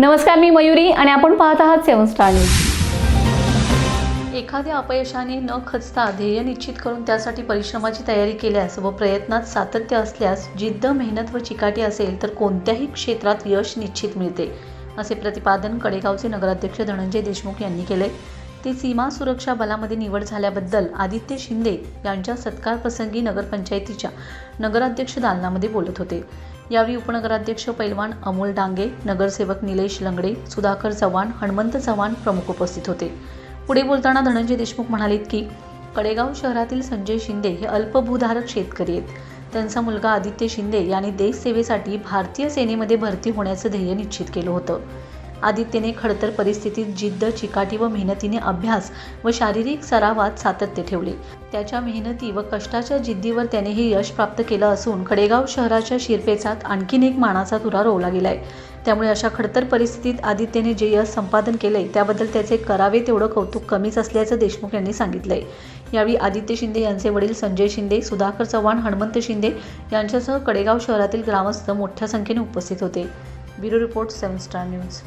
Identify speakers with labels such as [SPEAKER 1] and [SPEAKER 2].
[SPEAKER 1] नमस्कार मी मयुरी आणि आपण पाहत आहात सेवन स्टार न्यूज. एखाद्या अपयशाने न खचता ध्येय निश्चित करून त्यासाठी परिश्रमाची तयारी केल्यास व प्रयत्नात सातत्य असल्यास जिद्द मेहनत व चिकाटी असेल तर कोणत्याही क्षेत्रात यश निश्चित मिळते असे प्रतिपादन कडेगावचे नगराध्यक्ष धनंजय देशमुख यांनी केले. ते सीमा सुरक्षा बलामध्ये निवड झाल्याबद्दल आदित्य शिंदे यांच्या सत्कारप्रसंगी नगरपंचायतीच्या नगराध्यक्ष दालनामध्ये बोलत होते. यावेळी उपनगराध्यक्ष पैलवान अमोल डांगे नगरसेवक निलेश लंगडे सुधाकर चव्हाण हणमंत चव्हाण प्रमुख उपस्थित होते. पुढे बोलताना धनंजय देशमुख म्हणालेत की कडेगाव शहरातील संजय शिंदे हे अल्पभूधारक शेतकरी आहेत. त्यांचा मुलगा आदित्य शिंदे यांनी देशसेवेसाठी भारतीय सेनेमध्ये भरती होण्याचं ध्येय निश्चित केलं होतं. आदित्यने खडतर परिस्थितीत जिद्द चिकाटी व मेहनतीने अभ्यास व शारीरिक सरावात सातत्य ठेवले. त्याच्या मेहनती व कष्टाच्या जिद्दीवर त्याने हे यश प्राप्त केलं असून खडेगाव शहराच्या शिरपेचात आणखीन एक मानाचा तुरा रोवला गेलाय. त्यामुळे अशा खडतर परिस्थितीत आदित्यने जे यश संपादन केलंय त्याबद्दल त्याचे करावे तेवढं कौतुक कमीच असल्याचं देशमुख यांनी सांगितलंय. यावेळी आदित्य शिंदे यांचे वडील संजय शिंदे सुधाकर चव्हाण हणमंत शिंदे यांच्यासह कडेगाव शहरातील ग्रामस्थ मोठ्या संख्येने उपस्थित होते. Bureau report seven star news.